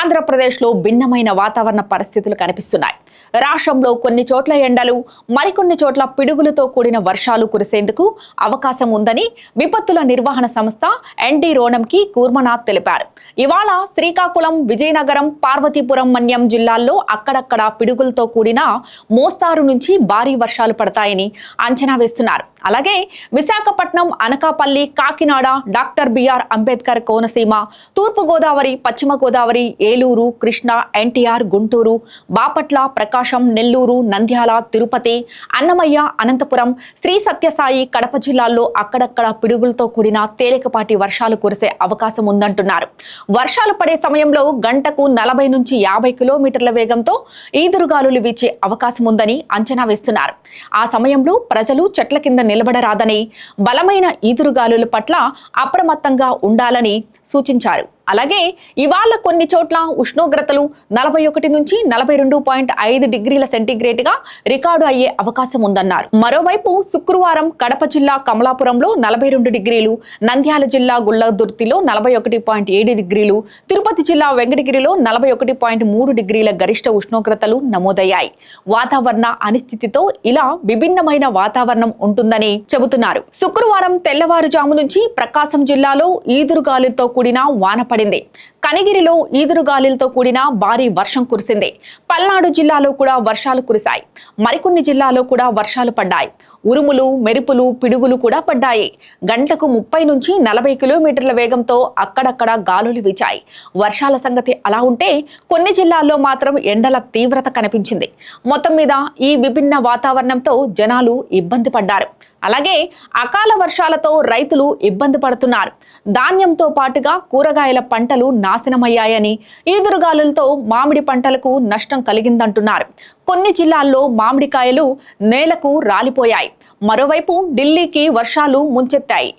ఆంధ్రప్రదేశ్లో భిన్నమైన వాతావరణ పరిస్థితులు కనిపిస్తున్నాయి. రాష్ట్రంలో కొన్ని చోట్ల ఎండలు మరికొన్ని చోట్ల పిడుగులతో కూడిన వర్షాలు కురిసేందుకు అవకాశం ఉందని విపత్తుల నిర్వహణ సంస్థ ఎన్డీ రోణంకి కూర్మనాథ్ తెలిపారు. ఇవాళ శ్రీకాకుళం విజయనగరం పార్వతీపురం మన్యం జిల్లాల్లో అక్కడక్కడ పిడుగులతో కూడిన మోస్తారు నుంచి భారీ వర్షాలు పడతాయని అంచనా వేస్తున్నారు. అలాగే విశాఖపట్నం అనకాపల్లి కాకినాడ డాక్టర్ బిఆర్ అంబేద్కర్ కోనసీమ తూర్పు గోదావరి పశ్చిమ గోదావరి ఏలూరు కృష్ణా ఎన్టీఆర్ గుంటూరు బాపట్ల ప్రకాశం నెల్లూరు నంద్యాల తిరుపతి అన్నమయ్య అనంతపురం శ్రీ సత్యసాయి కడప జిల్లాల్లో అక్కడక్కడ పిడుగులతో కూడిన తేలికపాటి వర్షాలు కురిసే అవకాశం ఉందంటున్నారు. వర్షాలు పడే సమయంలో గంటకు నలభై నుంచి యాభై కిలోమీటర్ల వేగంతో ఈదురుగాలులు వీచే అవకాశం ఉందని అంచనా వేస్తున్నారు. ఆ సమయంలో ప్రజలు చెట్ల కింద నిలబడరాదని బలమైన ఈదురుగాలుల పట్ల అప్రమత్తంగా ఉండాలని సూచించారు. అలాగే ఇవాళ కొన్ని చోట్ల ఉష్ణోగ్రతలు నలభై ఒకటి నుంచి నలభై రెండు పాయింట్ ఐదు డిగ్రీల సెంటీగ్రేడ్గా రికార్డు అయ్యే అవకాశం ఉందన్నారు. మరోవైపు శుక్రవారం కడప జిల్లా కమలాపురంలో నలభై రెండు డిగ్రీలు నంద్యాల జిల్లా గుళ్ళదుర్తిలో నలభై ఒకటి పాయింట్ ఏడు డిగ్రీలు తిరుపతి జిల్లా వెంకటగిరిలో నలభై ఒకటి పాయింట్ మూడు డిగ్రీల గరిష్ట ఉష్ణోగ్రతలు నమోదయ్యాయి. వాతావరణ అనిశ్చితితో ఇలా విభిన్నమైన వాతావరణం ఉంటుందని చెబుతున్నారు. శుక్రవారం తెల్లవారుజాము నుంచి ప్రకాశం జిల్లాలో ఈదురుగాలులతో కూడిన వానపడి పడింది. కనిగిరిలో ఈదురుగాలులతో కూడిన భారీ వర్షం కురిసింది. పల్నాడు జిల్లాలో కూడా వర్షాలు కురిశాయి. మరికొన్ని జిల్లాలో కూడా వర్షాలు పడ్డాయి. ఉరుములు మెరుపులు పిడుగులు కూడా పడ్డాయి. గంటకు ముప్పై నుంచి నలభై కిలోమీటర్ల వేగంతో అక్కడక్కడ గాలులు వీచాయి. వర్షాల సంగతి అలా ఉంటే కొన్ని జిల్లాల్లో మాత్రం ఎండల తీవ్రత కనిపించింది. మొత్తం మీద ఈ విభిన్న వాతావరణంతో జనాలు ఇబ్బంది పడ్డారు. అలాగే అకాల వర్షాలతో రైతులు ఇబ్బంది పడుతున్నారు. ధాన్యంతో పాటుగా కూరగాయల పంటలు నాశనమయ్యాయని ఈదురుగాలులతో మామిడి పంటలకు నష్టం కలిగిందంటున్నారు. కొన్ని జిల్లాల్లో మామిడికాయలు నేలకు రాలిపోయాయి. మరోవైపు ఢిల్లీకి వర్షాలు ముంచెత్తాయి.